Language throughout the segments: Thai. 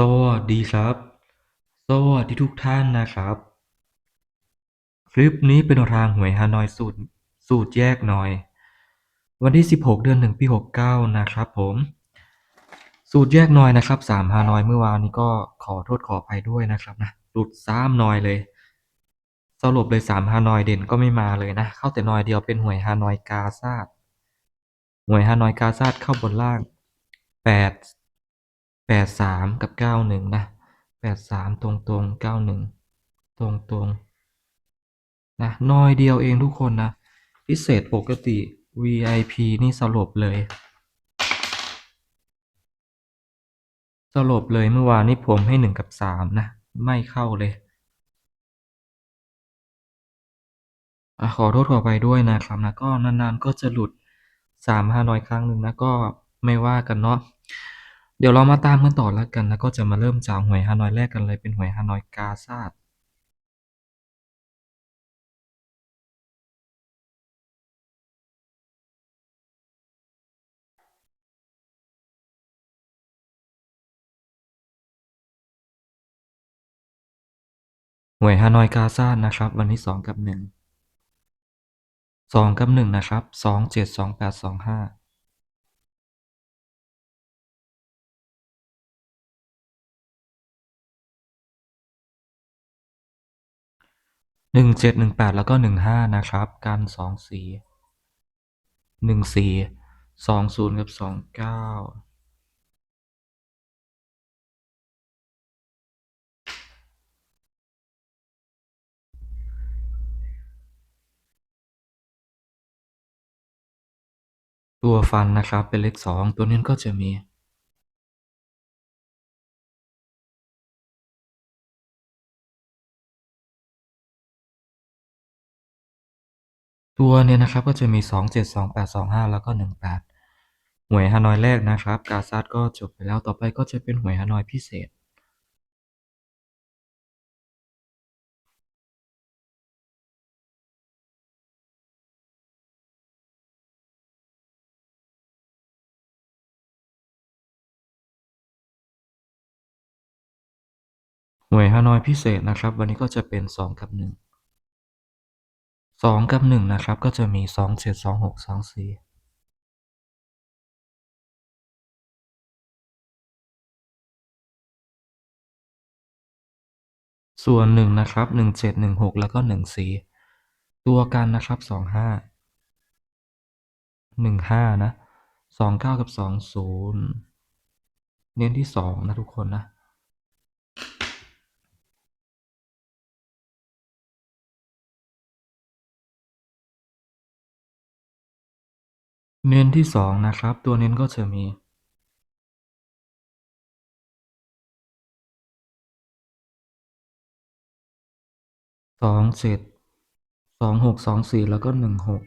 สวัสดีครับ สวัสดีทุกท่านนะครับ คลิปนี้เป็นทางหวยฮานอยสูตรสูตรแยกหน่อย วันที่ 16 เดือน1ปี69 นะครับผม สูตรแยกหน่อยนะครับ3ฮานอยเมื่อวานนี้ก็ขอโทษขออภัยด้วยนะครับนะหลุด3หน่อยเลย สรุปเลย3ฮานอยเด่นก็ไม่มาเลยนะ เข้าแต่หน่อยเดียวเป็นหวยฮานอยกาซาดหวยฮานอยกาซาดเข้าบนล่าง8 83กับ91นะ83ตรงตรงๆ91ตรงตรงนะน้อยเดียวเองทุกคนนะ พิเศษปกติ VIP นี่สลบเลย สลบเลยเมื่อวานนี้ผมให้หนึ่งกับสามนะ ไม่เข้าเลยอขอโทษขอไปด้วยนะครับนะก็นานๆก็จะหลุดสามห้าน้อยครั้งหนึ่งนะก็ไม่ว่ากันเนาะ เดี๋ยวเรามาตามกันต่อแล้วกันนะก็จะมาเริ่มจากหวยฮานอยแรกกันเลยเป็นหวยฮานอยกาซาดหวยฮานอยกาซาดนะครับ วันที่สองกับหนึ่งสองกับหนึ่งนะครับสองเจ็ดสองแปดสองห้า หนึ่งเจ็ดหนึ่งแปดแล้วก็หนึ่งห้านะครับกันสองสี่หนึ่งสี่สองศูนย์กับสองเก้าตัวฟันนะครับเป็นเลขสองตัวนี้ก็จะมี ตัวเนี่ยนะครับก็จะมีสองเจ็ดสองแปดสองห้าแล้วก็หนึ่งแปดหวยฮานอยแรกนะครับ กาซัดก็จบไปแล้วต่อไปก็จะเป็นหวยฮานอยพิเศษ หวยฮานอยพิเศษนะครับ วันนี้ก็จะเป็นสองกับหนึ่ง สองกับหนึ่งนะครับ ก็จะมีสองเจ็ดสองหกสองสี่ส่วนหนึ่งนะครับหนึ่งเจ็ดหนึ่งหกแล้วก็หนึ่งสี่ตัวกันนะครับสองห้าหนึ่งห้านะสองเก้ากับสองศูนย์เน้นที่สองนะทุกคนนะ เน้นที่สองนะครับ ตัวเน้นก็จะมีสองเจ็ดสองหกสองสี่แล้วก็หนึ่งหก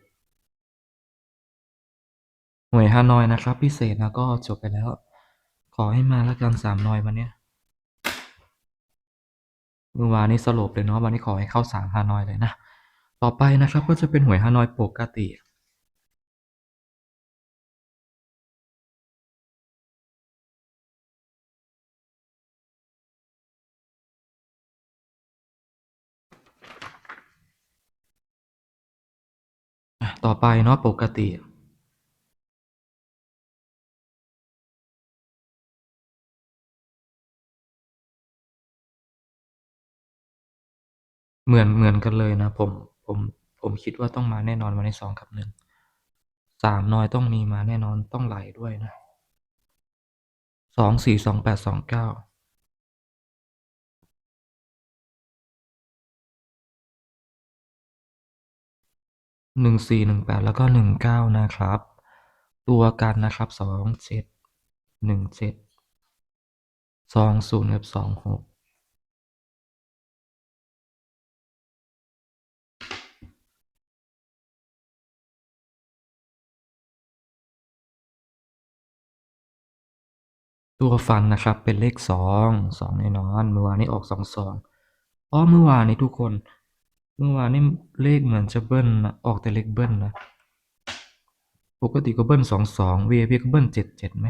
หวยฮานอยนะครับ พิเศษนะก็จบไปแล้ว ขอให้มาล้วกันสามนอยวันเนี้ยเมื่อวานนี้สรุปเลยเนาะวันนี้ขอให้เข้าสามฮานอยเลยนะ ต่อไปนะครับก็จะเป็นหวยฮานอยปกติ ต่อไปเนาะปกติเหมือนเหมือนกันเลยนะผมผมผมคิดว่าต้องมาแน่นอนวันที่สองกับหนึ่งสามน้อยต้องมีมาแน่นอนต้องไหลด้วยนะสองสี่สองแปดสองเก้า หนึ่งสี่หนึ่งแปดแล้วก็หนึ่งเก้านะครับ ตัวกันนะครับสองเจ็ดหนึ่งเจ็ดสองศูนย์กับสองหกตัวฟันนะครับเป็นเลขสองสองแน่นอนเมื่อวานนี้ออกสองสองอ๋อเมื่อวานนี้ทุกคน เมื่อวานนี้เลขเหมือนจะเบิ้ลนะออกแต่เลขเบิ้ลนะ ปกติก็เบิ้ลสองสอง VIP ก็เบิ้ลเจ็ดเจ็ดไหม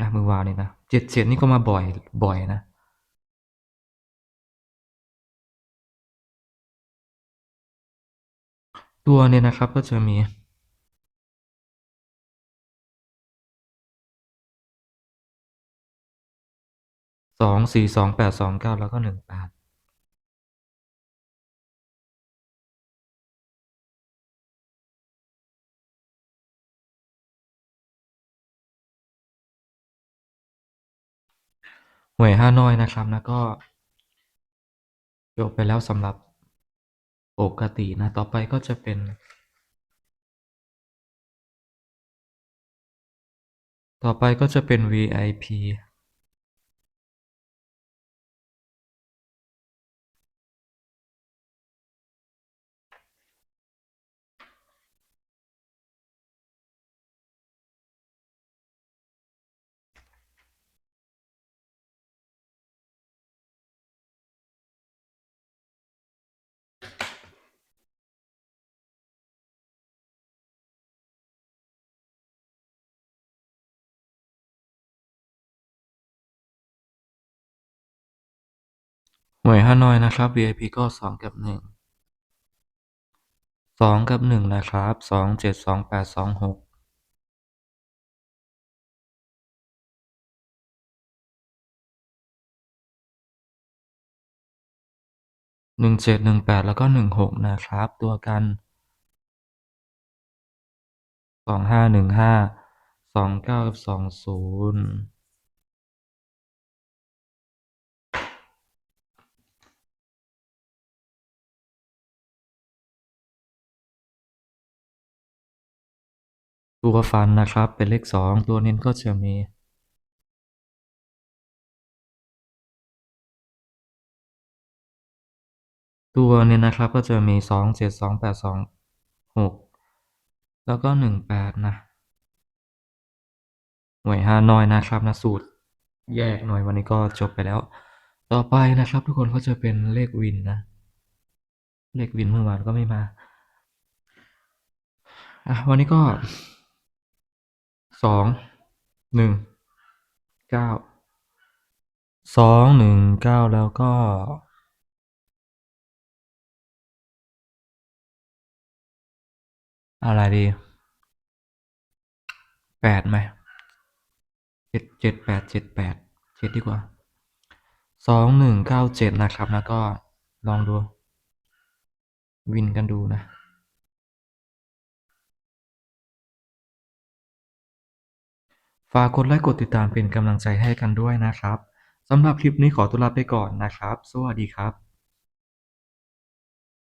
นะเมื่อวานนี้นะเจ็ดเจ็ดนี่ก็มาบ่อยบ่อยนะตัวเนี่ยนะครับก็จะมีสองสี่สองแปดสองเก้าแล้วก็หนึ่งแปด หวยห้าน้อยนะครับนะก็จบไปแล้วสำหรับปกตินะ ต่อไปก็จะเป็น ต่อไปก็จะเป็น VIP หวยห้านอยนะครับ VIP ก็สองกับหนึ่งสองกับหนึ่งนะครับสองเจ็ดสองแปดสองหกหนึ่งเจ็ดหนึ่งแปดแล้วก็หนึ่งหกนะครับ ตัวกันสองห้าหนึ่งห้าสองเก้ากับสองศูนย์ ตัวฟันนะครับเป็นเลขสองตัวเน้นก็จะมีตัวเนี่ยนะครับก็จะมีสองเจ็ดสองแปดสองหกแล้วก็หนึ่งแปดนะ หน่วยฮานอยนะครับนะสูตร แยกหน่วยวันนี้ก็จบไปแล้ว ต่อไปนะครับ ทุกคนก็จะเป็นเลขวินนะ เลขวินเมื่อวานก็ไม่มา อะวันนี้ก็ สองหนึ่งเก้าสองหนึ่งเก้าแล้วก็อะไรดีแปดไหมเจ็ดเจ็ดแปดเจ็ดแปดเจ็ดดีกว่าสองหนึ่งเก้าเจ็ดนะครับ แล้วก็ลองดู วินกันดูนะ ฝากกดไลค์กดติดตามเป็นกำลังใจให้กันด้วยนะครับสำหรับคลิปนี้ขอตัวลาไปก่อนนะครับ สวัสดีครับ